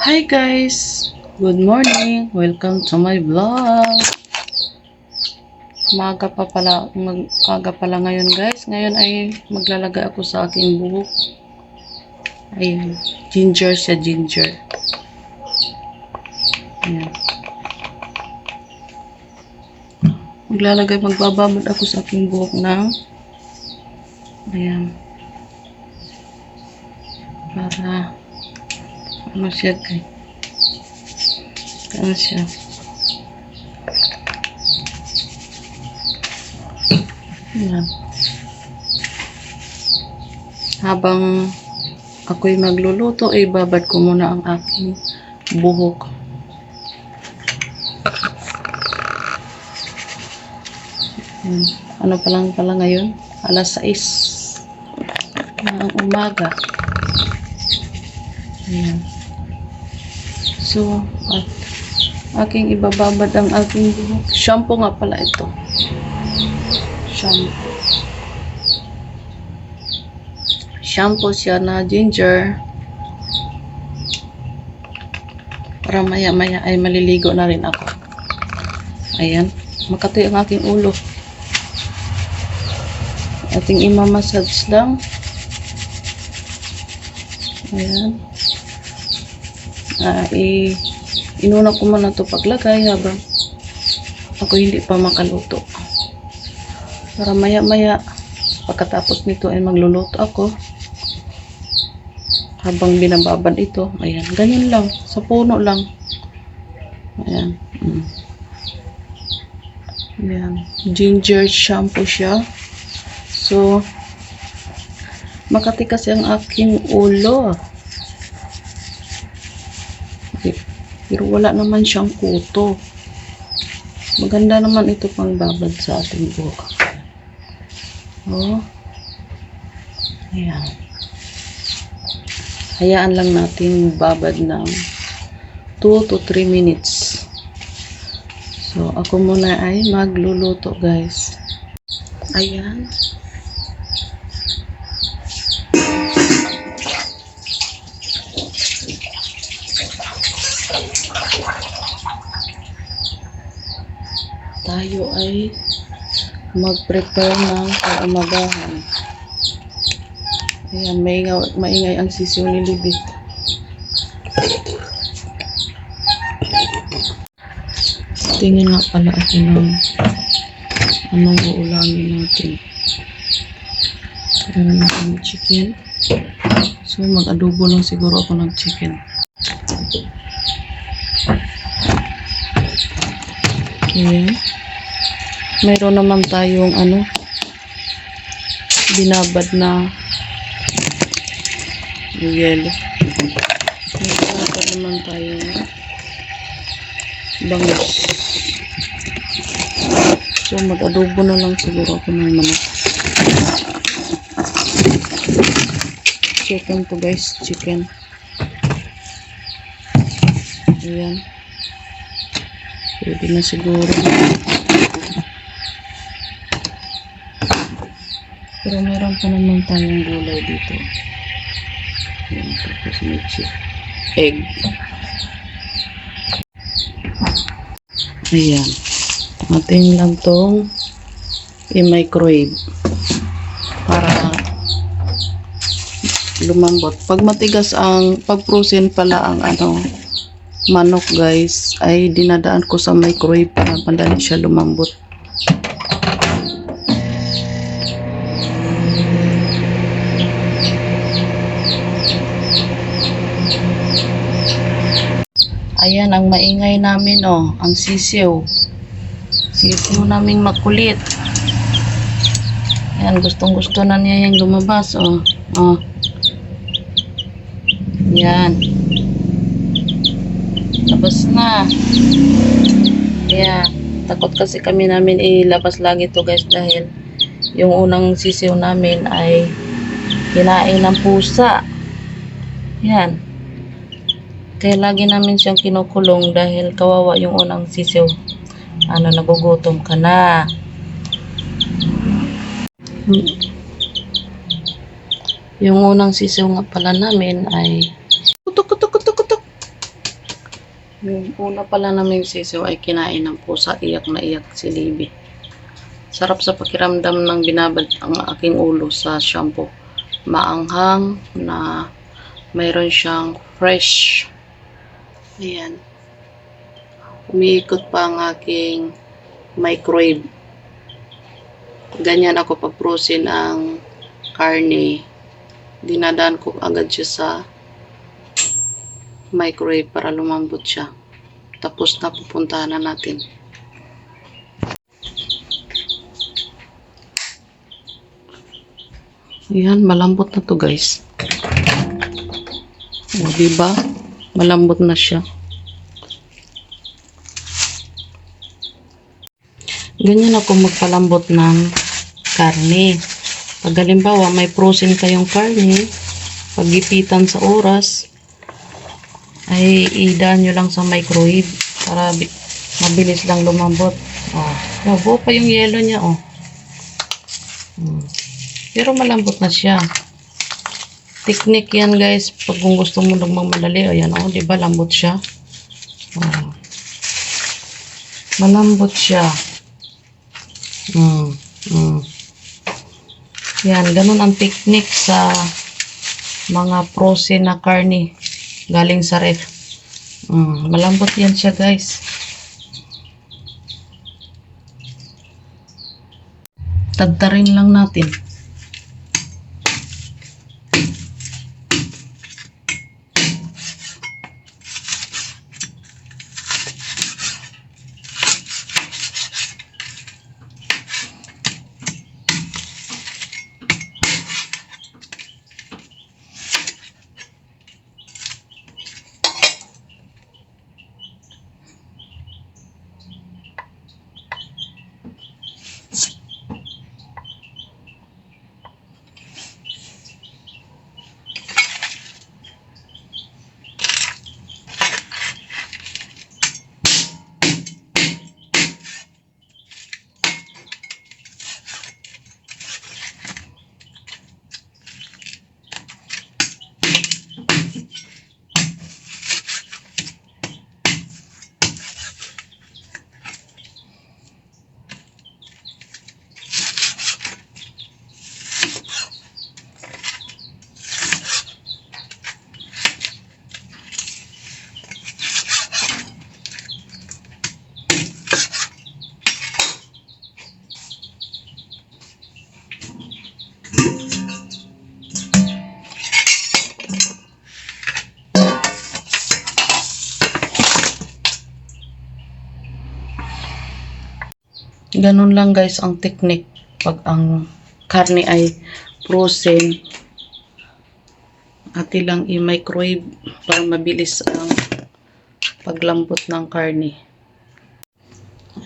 Hi guys! Good morning! Welcome to my vlog! Maga pa pala, mag, aga pala ngayon guys. Ngayon ay maglalagay ako sa aking buhok. Ayan. Ginger siya, ginger. Ayan. Maglalagay, magbababad ako sa aking buhok ng ayan. Para siya kay ano siya Ayan. habang ako'y magluluto ay babad ko muna ang aking buhok Ayan. ano pa lang pala ngayon alas 6 ng umaga Ayan. So, at aking ibababad ang aking buhok. Shampoo nga pala ito. Shampoo. Shampoo siya na ginger. Para maya-maya ay maliligo na rin ako. Ayan. Makatoy ang aking ulo. Ating imamassage lang. Ayan ah i inuna ko muna to paglagay habang ako hindi pa makaluto. Para maya maya pagkatapos nito ay magluluto ako. Habang binababad ito ayan ganyan lang sa puno lang. Ayan mm. ayan ginger shampoo siya. So makati kasi ang aking ulo Pero wala naman siyang kuto. Maganda naman ito pang babad sa ating buhok. Oh. Ayan. Hayaan lang natin babad ng 2 to 3 minutes. So, ako muna ay magluluto, guys. Ayan. Tayo ay mag-prepare ng kaumagahan. Ayan, maingay, maingay ang sisiw ni Libby. Tingin nga pala ako ng anong uulamin natin. Meron akong chicken. So, mag-adobo lang siguro ako ng chicken. Okay. Mayroon naman tayong ano binabad na yellow. May binabad naman tayong bangus. So mag-adobo na lang siguro ako ng manok. Chicken to guys, chicken. Ayan. Pwede na siguro. Pero meron pa naman tayong gulay dito. Ayan, tapos may chip. Egg. Ayan. Ating lang tong i-microwave para lumambot. Pag matigas ang, pag frozen pala ang ano, manok guys ay dinadaan ko sa microwave para madali siya lumambot. Ayan ang maingay namin oh, ang sisiw. Sisiw naming makulit. Ayan, gustong gusto na niya yung lumabas oh. Oh. Yan. Labas na. Kaya, takot kasi kami namin ilabas lang ito guys dahil yung unang sisiw namin ay kinain ng pusa. Yan. Kaya lagi namin siyang kinukulong dahil kawawa yung unang sisiw. Ano, nagugutom ka na. Yung unang sisiw nga pala namin ay kutok kutok kutok kutok Yung una pala namin sisiw ay kinain ng pusa, iyak na iyak si Libby. Sarap sa pakiramdam ng binabad ang aking ulo sa shampoo. Maanghang na mayroon siyang fresh. Ayan. Umiikot pa ang aking microwave. Ganyan ako pag-frozen ang karne. Dinadaan ko agad siya sa microwave para lumambot siya. Tapos na pupuntahan na natin. Ayan, malambot na to guys. O, diba? Malambot na siya. Ganyan ako magpalambot ng karne. Pag halimbawa may frozen kayong karne, pagipitan sa oras, ay idaan nyo lang sa microwave para bi- mabilis lang lumambot. Oh, nabuo pa yung yelo niya, oh. Hmm. Pero malambot na siya. Technique yan, guys. Pag kung gusto mo magmamadali, ayan, oh, di ba, lambot siya. Oh. Malambot siya. Hmm. Hmm. Yan, ganun ang technique sa mga frozen na karne galing sa ref. Mm, malambot yan siya guys. Tagtarin lang natin. Ganun lang guys ang technique pag ang karne ay frozen at ilang i-microwave para mabilis ang paglambot ng karne.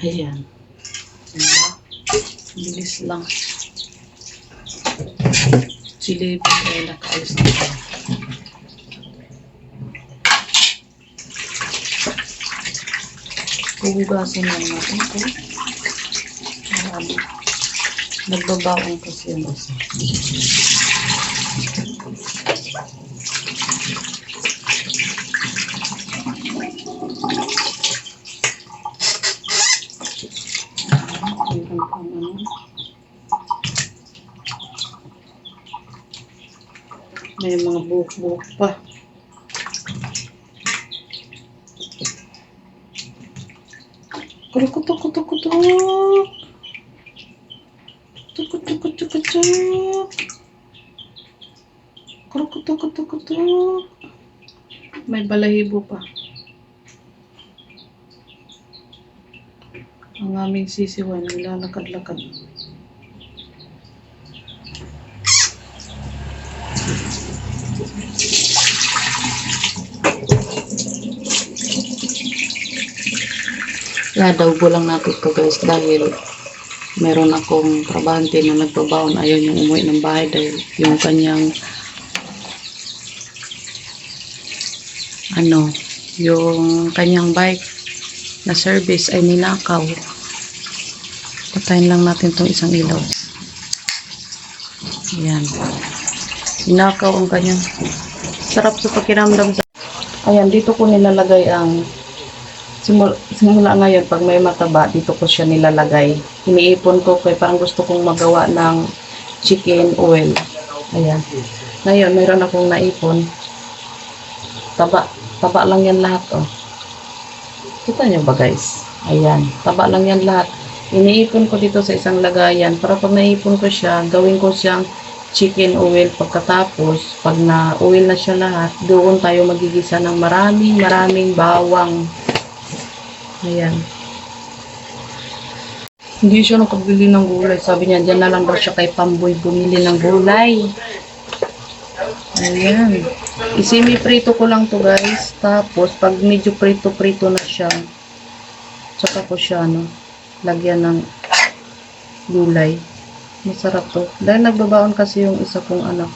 Ayan. Diba? Bilis lang. Sili ay nakaalis dito. Huhugasan lang natin ito. Marami. Nagbabaon kasi yung isa. May mga buhok-buhok pa. Kutok, kutok, kutok. Kutok, kutok, kutok. Kutok, kutok, kutok, kutok. May balahibo pa. Ang aming sisiwan, nilalakad-lakad. Ladawbo lang natin to guys dahil meron akong trabahante na nagbabaon. Ayaw niyang umuwi ng bahay dahil yung kanyang ano yung kanyang bike na service ay ninakaw. Patayin lang natin tong isang ilaw. Yan ninakaw ang kanyang. Sarap sa pakiramdam. Sa ayan dito ko nilalagay ang simula, simula ngayon, pag may mataba, dito ko siya nilalagay. Iniipon ko kaya parang gusto kong magawa ng chicken oil. Ayan. Ngayon, mayroon akong naipon. Taba. Taba lang yan lahat, oh. Kita niyo ba, guys? Ayan. Taba lang yan lahat. Iniipon ko dito sa isang lagayan para pag naipon ko siya, gawin ko siyang chicken oil pagkatapos pag na oil na siya lahat doon tayo magigisa ng maraming maraming bawang ayan hindi siya nakabili ng gulay sabi niya dyan na lang daw siya kay Pamboy bumili ng gulay ayan isimi prito ko lang to guys tapos pag medyo prito prito na siya tsaka ko siya no lagyan ng gulay Masarap to. Dahil nagbabaon kasi yung isa kong anak.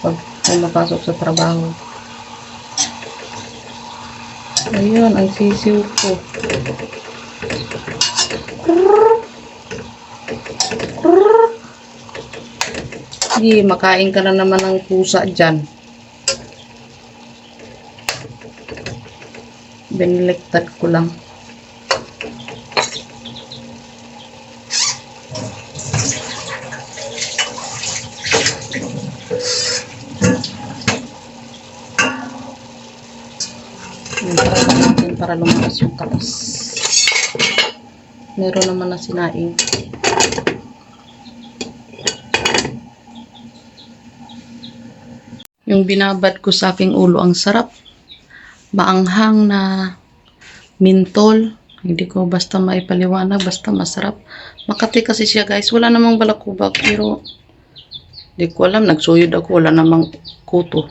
Pag pumapasok sa trabaho. Ayun, ang sisiw ko. Hindi, makain ka na naman ng pusa dyan. Biniligtad ko lang. Para natin para lumakas yung katas. Meron naman na sinaing. Yung binabad ko sa aking ulo, ang sarap. Maanghang na mintol. Hindi ko basta maipaliwanag, basta masarap. Makati kasi siya guys. Wala namang balakubak, pero hindi ko alam. Nagsuyod ako, wala namang kuto.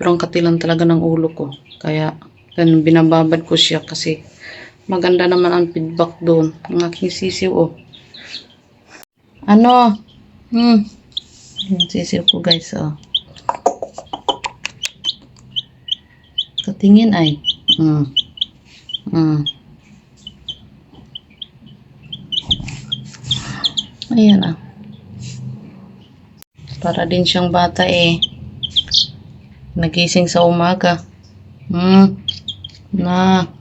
Pero ang katilan talaga ng ulo ko. Kaya, binababad ko siya kasi maganda naman ang feedback doon. Ang aking sisiw, oh. Ano? Hmm. Yung sisiw ko, guys, oh. Katingin ay. Hmm. Hmm. Ayan, ah. Para din siyang bata, eh. Nagising sa umaga. Hmm. Na.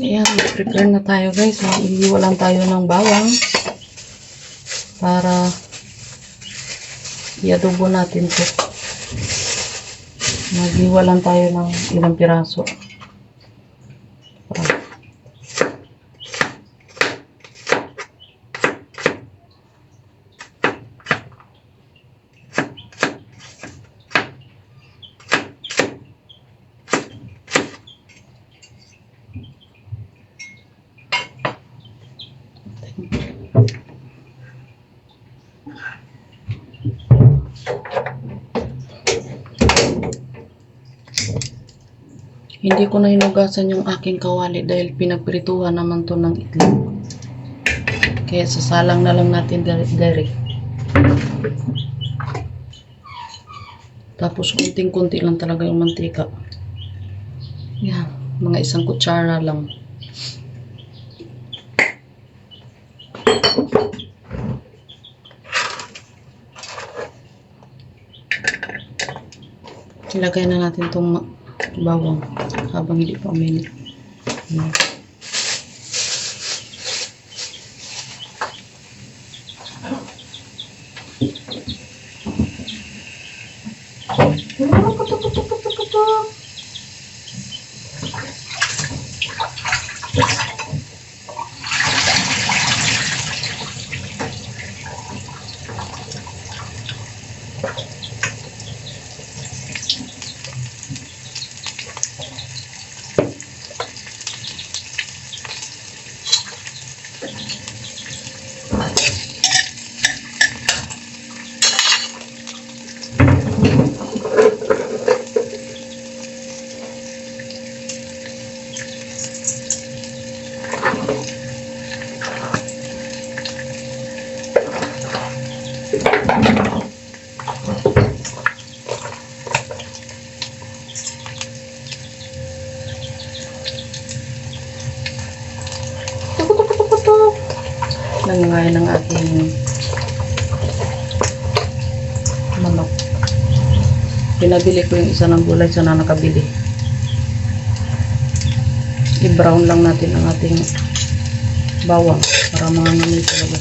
Ayan, prepare na tayo guys. Iiwalan tayo ng bawang para iadobo natin to. Mag-iwalan tayo ng ilang piraso. Para Hindi ko na hinugasan yung aking kawali dahil pinagprituhan naman to ng itlog. Kaya sasalang na lang natin dire- direct. Tapos kunting-kunti lang talaga yung mantika. Yan, mga isang kutsara lang. Ilagay na natin itong bawang habang hindi pa uminit. Yan. Nangangain ng aking manok. Pinabili ko yung isa ng gulay. Sana nakabili. I-brown lang natin ang ating bawang para mga ngamay talaga.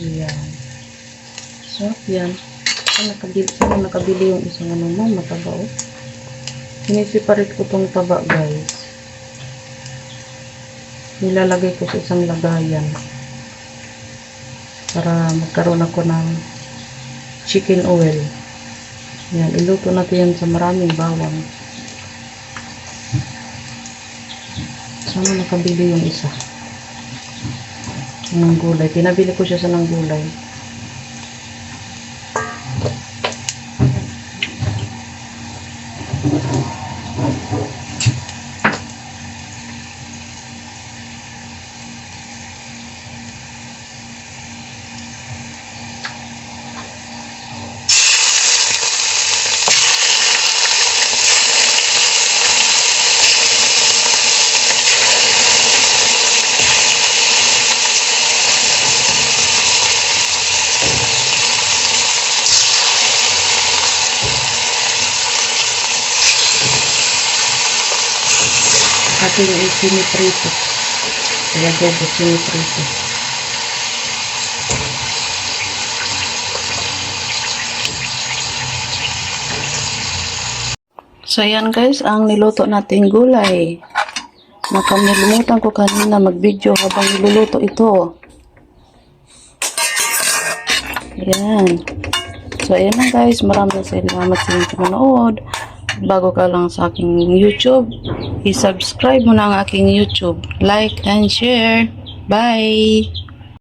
Yan. Sarap yan. Saan nakabili, saan nakabili yung isang ano mo, mataba oh. Ko tong taba guys. Nilalagay ko sa isang lagayan. Para magkaroon ako ng chicken oil. Yan, iluto natin yan sa maraming bawang. Sana nakabili yung isa ng gulay. Pinabili ko siya sa ng gulay. Ating isiniprito. Kaya gogo siniprito. So yan guys, ang niluto nating gulay. Nakalimutan ko kanina mag-video habang niluluto ito. Yan. So ayan na guys, maraming salamat sa inyong panonood. Bago ka lang sa aking YouTube, i-subscribe mo na ang aking YouTube. Like and share. Bye!